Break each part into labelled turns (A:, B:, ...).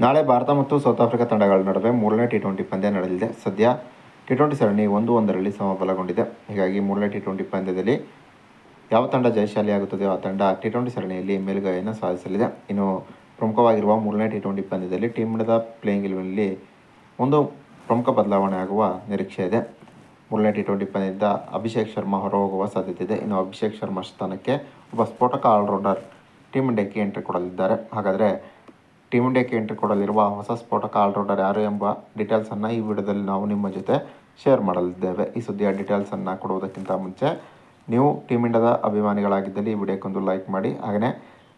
A: ನಾಳೆ ಭಾರತ ಮತ್ತು south Africa ತಂಡಗಳ ನಡುವೆ ಮೂರನೇ ಟಿ ಟ್ವೆಂಟಿ ಪಂದ್ಯ ನಡೆಯಲಿದೆ. ಸದ್ಯ ಟಿ ಟ್ವೆಂಟಿ ಸರಣಿ ಒಂದು ಒಂದರಲ್ಲಿ ಸಮಬಲಗೊಂಡಿದೆ. ಹೀಗಾಗಿ ಮೂರನೇ ಟಿ ಟ್ವೆಂಟಿ ಪಂದ್ಯದಲ್ಲಿ ಯಾವ ತಂಡ ಜಯಶಾಲಿಯಾಗುತ್ತದೆಯೋ ಆ ತಂಡ ಟಿ ಟ್ವೆಂಟಿ ಸರಣಿಯಲ್ಲಿ ಮೇಲುಗೈಯನ್ನು ಸಾಧಿಸಲಿದೆ. ಇನ್ನು ಪ್ರಮುಖವಾಗಿರುವ ಮೂರನೇ ಟಿ ಟ್ವೆಂಟಿ ಪಂದ್ಯದಲ್ಲಿ ಟೀಮ್ ಇಂಡಿಯಾದ ಪ್ಲೇಯಿಂಗ್ ಇಲೆವೆನ್ನಲ್ಲಿ ಒಂದು ಪ್ರಮುಖ ಬದಲಾವಣೆ ಆಗುವ ನಿರೀಕ್ಷೆ ಇದೆ. ಮೂರನೇ ಟಿ ಟ್ವೆಂಟಿ ಪಂದ್ಯದಿಂದ ಅಭಿಷೇಕ್ ಶರ್ಮಾ ಹೊರಹೋಗುವ ಸಾಧ್ಯತೆ ಇದೆ. ಇನ್ನು ಅಭಿಷೇಕ್ ಶರ್ಮಾ ಸ್ಥಾನಕ್ಕೆ ಒಬ್ಬ ಸ್ಫೋಟಕ ಆಲ್ರೌಂಡರ್ ಟೀಮ್ ಇಂಡಿಯಾಕ್ಕೆ ಎಂಟ್ರಿ ಕೊಡಲಿದ್ದಾರೆ. ಹಾಗಾದರೆ ಟೀಮ್ ಇಂಡಿಯಾಕ್ಕೆ ಎಂಟ್ರಿ ಕೊಡಲಿರುವ ಹೊಸ ಸ್ಫೋಟಕ ಆಲ್ರೌಂಡರ್ ಯಾರು ಎಂಬ ಡೀಟೇಲ್ಸನ್ನು ಈ ವಿಡಿಯೋದಲ್ಲಿ ನಾವು ನಿಮ್ಮ ಜೊತೆ ಶೇರ್ ಮಾಡಲಿದ್ದೇವೆ. ಈ ಸುದ್ದಿಯ ಡೀಟೇಲ್ಸನ್ನು ಕೊಡುವುದಕ್ಕಿಂತ ಮುಂಚೆ ನೀವು ಟೀಮ್ ಇಂಡಿಯಾದ ಅಭಿಮಾನಿಗಳಾಗಿದ್ದಲ್ಲಿ ಈ ವಿಡಿಯೋಕ್ಕೊಂದು ಲೈಕ್ ಮಾಡಿ. ಹಾಗೆಯೇ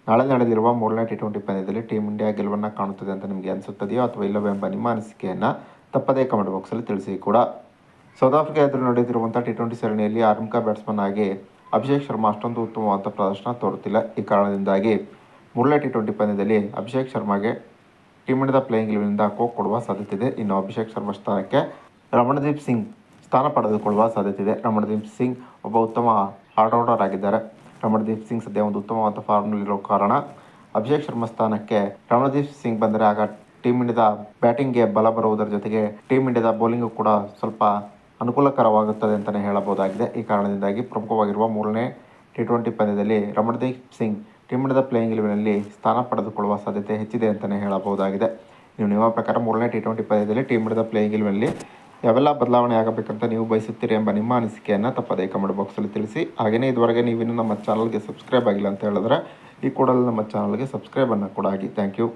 A: ನಾಳೆ ನಡೆದಿರುವ ಮೂರನೇ ಟಿ ಟ್ವೆಂಟಿ ಪಂದ್ಯದಲ್ಲಿ ಟೀಮ್ ಇಂಡಿಯಾ ಗೆಲುವನ್ನು ಕಾಣುತ್ತದೆ ಅಂತ ನಿಮಗೆ ಅನಿಸುತ್ತದೆಯೋ ಅಥವಾ ಇಲ್ಲವೋ ಎಂಬ ನಿಮ್ಮ ಅನಿಸಿಕೆಯನ್ನು ತಪ್ಪದೇ ಕಮೆಂಟ್ ಬಾಕ್ಸಲ್ಲಿ ತಿಳಿಸಿ ಕೂಡ. ಸೌತ್ ಆಫ್ರಿಕಾ ಎದುರು ನಡೆಯುತ್ತಿರುವಂಥ ಟಿ ಟ್ವೆಂಟಿ ಸರಣಿಯಲ್ಲಿ ಆರಂಭಿಕ ಬ್ಯಾಟ್ಸ್ಮನ್ ಆಗಿ ಅಭಿಷೇಕ್ ಶರ್ಮಾ ಅಷ್ಟೊಂದು ಉತ್ತಮವಾದ ಪ್ರದರ್ಶನ ತೋರುತ್ತಿಲ್ಲ. ಈ ಕಾರಣದಿಂದಾಗಿ ಮೂರನೇ ಟಿ ಟ್ವೆಂಟಿ ಪಂದ್ಯದಲ್ಲಿ ಅಭಿಷೇಕ್ ಶರ್ಮಾಗೆ ಟೀಮ್ ಇಂಡಿಯಾದ ಪ್ಲೇಯಿಂಗ್ ಇಲೆವೆನಿಂದ ಕೋಕ್ ಕೊಡುವ ಸಾಧ್ಯತೆ ಇದೆ ಇನ್ನು ಅಭಿಷೇಕ್ ಶರ್ಮಾ ಸ್ಥಾನಕ್ಕೆ ರಮಣದೀಪ್ ಸಿಂಗ್ ಸ್ಥಾನ ಪಡೆದುಕೊಳ್ಳುವ ಸಾಧ್ಯತೆ ಇದೆ ರಮಣದೀಪ್ ಸಿಂಗ್ ಒಬ್ಬ ಉತ್ತಮ ಆಲ್ರೌಂಡರ್ ಆಗಿದ್ದಾರೆ. ರಮಣದೀಪ್ ಸಿಂಗ್ ಸದ್ಯ ಒಂದು ಉತ್ತಮವಾದ ಫಾರ್ಮ್ನಲ್ಲಿರೋ ಕಾರಣ ಅಭಿಷೇಕ್ ಶರ್ಮಾ ಸ್ಥಾನಕ್ಕೆ ರಮಣದೀಪ್ ಸಿಂಗ್ ಬಂದರೆ ಆಗ ಟೀಮ್ ಇಂಡಿಯಾದ ಬ್ಯಾಟಿಂಗ್ಗೆ ಬಲ ಬರುವುದರ ಜೊತೆಗೆ ಟೀಮ್ ಇಂಡಿಯಾದ ಬೌಲಿಂಗು ಕೂಡ ಸ್ವಲ್ಪ ಅನುಕೂಲಕರವಾಗುತ್ತದೆ ಅಂತಲೇ ಹೇಳಬಹುದಾಗಿದೆ. ಈ ಕಾರಣದಿಂದಾಗಿ ಪ್ರಮುಖವಾಗಿರುವ ಮೂರನೇ ಟಿ ಟ್ವೆಂಟಿ ಪಂದ್ಯದಲ್ಲಿ ರಮಣದೀಪ್ ಸಿಂಗ್ ಟೀಮ್ ಇಂಡಿಯಾದ ಪ್ಲೇಯಿಂಗ್ ಇಲೆವೆನಲ್ಲಿ ಸ್ಥಾನ ಪಡೆದುಕೊಳ್ಳುವ ಸಾಧ್ಯತೆ ಹೆಚ್ಚಿದೆ ಅಂತಲೇ ಹೇಳಬಹುದಾಗಿದೆ. ನೀವು ನಿಮ್ಮ ಪ್ರಕಾರ ಮೂರನೇ ಟಿ ಟ್ವೆಂಟಿ ಪಂದ್ಯದಲ್ಲಿ ಟೀಮ್ ಪ್ಲೇಯಿಂಗ್ ಇಲೆವೆನಲ್ಲಿ ಯಾವೆಲ್ಲ ಬದಲಾವಣೆ ಆಗಬೇಕಂತ ನೀವು ಬಯಸುತ್ತೀರಿ ಎಂಬ ನಿಮ್ಮ ಅನಿಸಿಕೆಯನ್ನು ತಪ್ಪದೇ ಕಮೆಂಟ್ ಬಾಕ್ಸಲ್ಲಿ ತಿಳಿಸಿ. ಹಾಗೆಯೇ ಇದುವರೆಗೆ ನೀವಿನ್ನೂ ನಮ್ಮ ಚಾನಲ್ಗೆ ಸಬ್ಸ್ಕ್ರೈಬ್ ಆಗಿಲ್ಲ ಅಂತ ಹೇಳಿದ್ರೆ ಈ ಕೂಡಲೇ ನಮ್ಮ ಚಾನಲ್ಗೆ ಸಬ್ಸ್ಕ್ರೈಬನ್ನು ಕೂಡ ಆಗಿ ಥ್ಯಾಂಕ್ ಯು